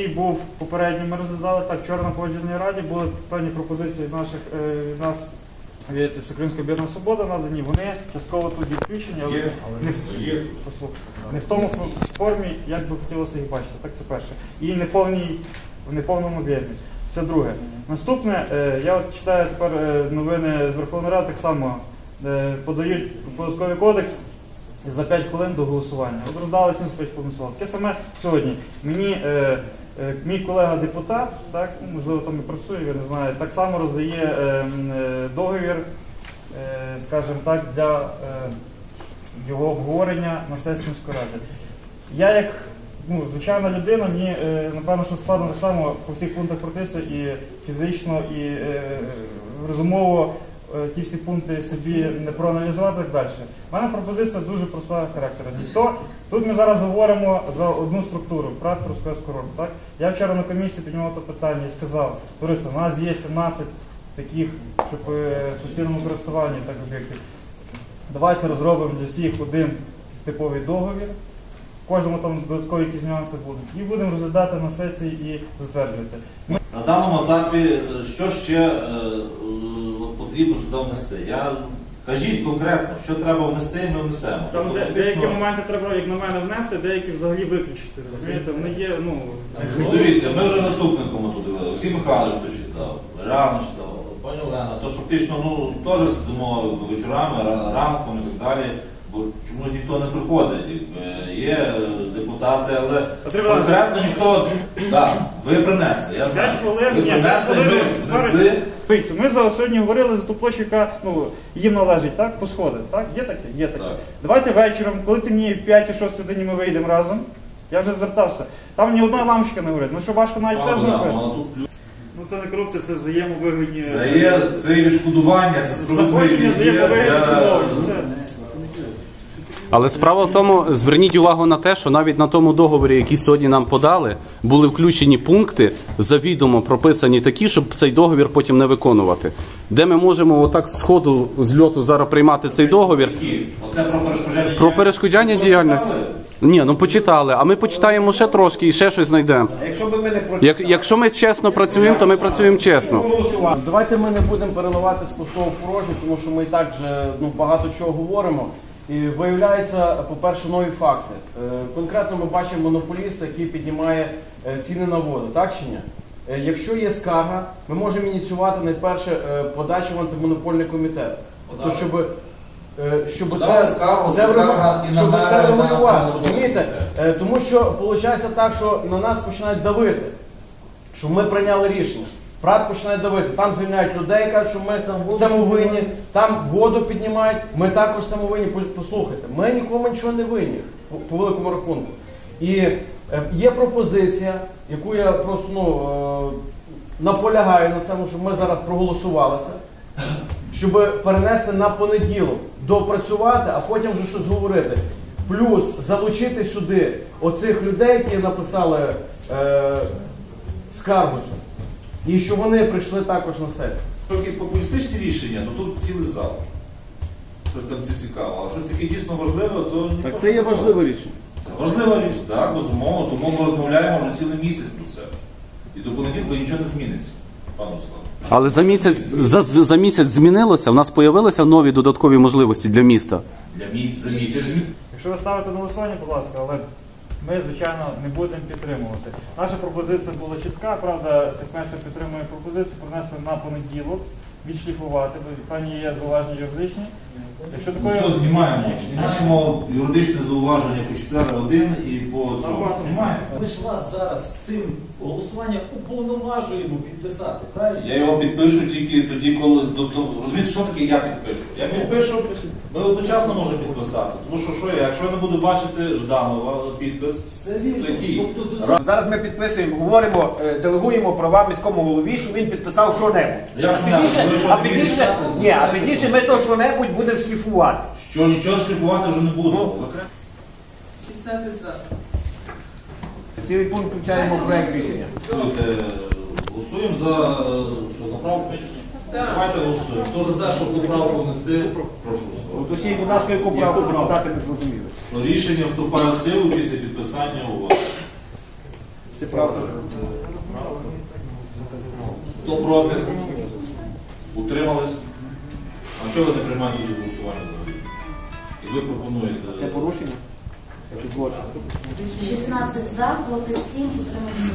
який був попередньо, ми розглядали так, вчора на погодженій раді були певні пропозиції наших е, від нас від Всеукраїнської об'єднаної свободи надані. Вони частково тут є включені, але Є, не в є. не в тому формі, як би хотілося їх бачити. Так це перше. І не повній, в неповному об'ємі. Це друге. Наступне, е, я от читаю тепер е, новини з Верховної Ради, так само подають податковий кодекс за 5 хвилин до голосування. От роздали 75 голосували. Таке саме сьогодні. Мені е, мій колега депутат, так, ну, можливо, там і працює, я не знаю, так само роздає е, е, договір, е, скажімо так, для е, його обговорення на сесії міської ради. Я як ну, звичайна людина, мені е, напевно, що складно так само по всіх пунктах протися і фізично, і е, розумово е, ті всі пункти собі не проаналізувати так далі. У мене пропозиція дуже проста характеру. Ніхто, тут ми зараз говоримо за одну структуру, прат Трускавського року. Так? Я вчора на комісії піднімав це питання і сказав, товариство, у нас є 17 таких, щоб е, постійному користуванні так об'єктів. Давайте розробимо для всіх один типовий договір. Кожному там додаткові якісь нюанси будуть. І будемо розглядати на сесії і затверджувати. На даному етапі, е, що ще е, е, потрібно сюди внести? Я кажіть конкретно, що треба внести, ми внесемо. Там Тобто, де, фактично, деякі моменти треба, як на мене, внести, деякі взагалі виключити. Розумієте, вони є, ну. Ну, Дивіться, ми вже заступником тут дивилися. Олексій Михайлович то читав, рано читав, пані Олена. Тож фактично ну, теж сидимо вечорами, ра- ранком і так далі, бо чомусь ніхто не приходить. Якби Є е, депутати, але Потрібно- конкретно ніхто. Так, ви принесли. Я знаю. П'ять хвилин, Ви ні, принесли, хвилин. внесли. Дивіться, ми за сьогодні говорили за ту площу, яка ну, їм належить, так? По сходах, так? Є таке? Є таке. Так. Давайте вечором, коли ти мені в 5-6 годині ми вийдемо разом, я вже звертався. Там ні одна лампочка не горить. Ну що важко навіть це зробити. Ну це не корупція, це взаємовигідні. Це є, це є відшкодування, це справедливість. є є, є. Але справа в тому, зверніть увагу на те, що навіть на тому договорі, який сьогодні нам подали, були включені пункти, завідомо прописані такі, щоб цей договір потім не виконувати. Де ми можемо отак з ходу з льоту зараз приймати цей договір? Оце про перешкоджання Про перешкоджання діяльності. Ні, ну почитали, а ми почитаємо ще трошки і ще щось знайдемо. Якщо би ми не Як, якщо ми чесно працюємо, то ми працюємо чесно. давайте ми не будемо переливати з пустого в порожнє, тому що ми і так же ну, багато чого говоримо. І виявляються, по-перше, нові факти. Е, Конкретно ми бачимо монополіста, який піднімає е, ціни на воду, так чи ні? Е, Якщо є скарга, ми можемо ініціювати найперше подачу в антимонопольний комітет. Тобто, щоб, е, щоб Подали це, скаргу, це, скарга щоб це регулювати, розумієте? Тому що виходить так, що на нас починають давити, що ми прийняли рішення. Прат починає давити. Там звільняють людей, кажуть, що ми в цьому винні, там воду піднімають, ми також в цьому винні. Послухайте, ми нікому нічого не винні, по, по великому рахунку. І е, є пропозиція, яку я просто ну, е, наполягаю на цьому, щоб ми зараз проголосували це щоб перенести на понеділок, допрацювати, а потім вже щось говорити. Плюс залучити сюди оцих людей, які написали е, скаргу цю. І щоб вони прийшли також на сесію. Якщо якісь популістичні рішення, то тут цілий зал. Щось там це цікаво. А щось таке дійсно важливе, то Так це є важливе рішення. Це важлива річ, так, безумовно. Тому ми розмовляємо вже цілий місяць про це. І до понеділка нічого не зміниться, пане Руслан. Але за місяць за, за місяць змінилося. У нас з'явилися нові додаткові можливості для міста. Для місяця за місяць змін. Якщо ви ставите на голосування, будь ласка, але ми, звичайно, не будемо підтримувати. Наша пропозиція була чітка, правда, цехмейстер підтримує пропозицію принести на понеділок, відшліфувати, бо пані є зауваження юридичні. Якщо Ну, такої все, знімаємо. Знімаємо юридичне зауваження по 4.1 і по цьому. Знімаємо. Ми ж вас зараз цим голосуванням уповноважуємо підписати, правильно? Я його підпишу тільки тоді, коли до того. Розумієте, що таке я підпишу? Я підпишу, ми одночасно можемо підписати. Тому що що я, якщо я не буду бачити Жданова підпис, то який? Тобто Зараз ми підписуємо, говоримо, е, делегуємо права міському голові, щоб він підписав що-небудь. А ж пізніше. Ви що, а не пізніше, вірите? ні, а пізніше ми то що-небудь будемо шліфувати. Що нічого шліфувати вже не. Ну. Ви кре- 16 за. Цілий пункт включаємо в проект рішення. Слухайте, Голосуємо за е, що, за правку? Так. Давайте голосуємо. Хто за те, щоб поправку внести, прошу. Уточніть, будь ласка, яку правку депутати не зрозуміли. Ну, Рішення вступає в силу після підписання угоди. Це правда. Хто проти? Утримались? А чого ви не приймаєте участь в голосуванні взагалі? І ви пропонуєте. Це порушення? Це злочин. 16 за, проти 7, утримався.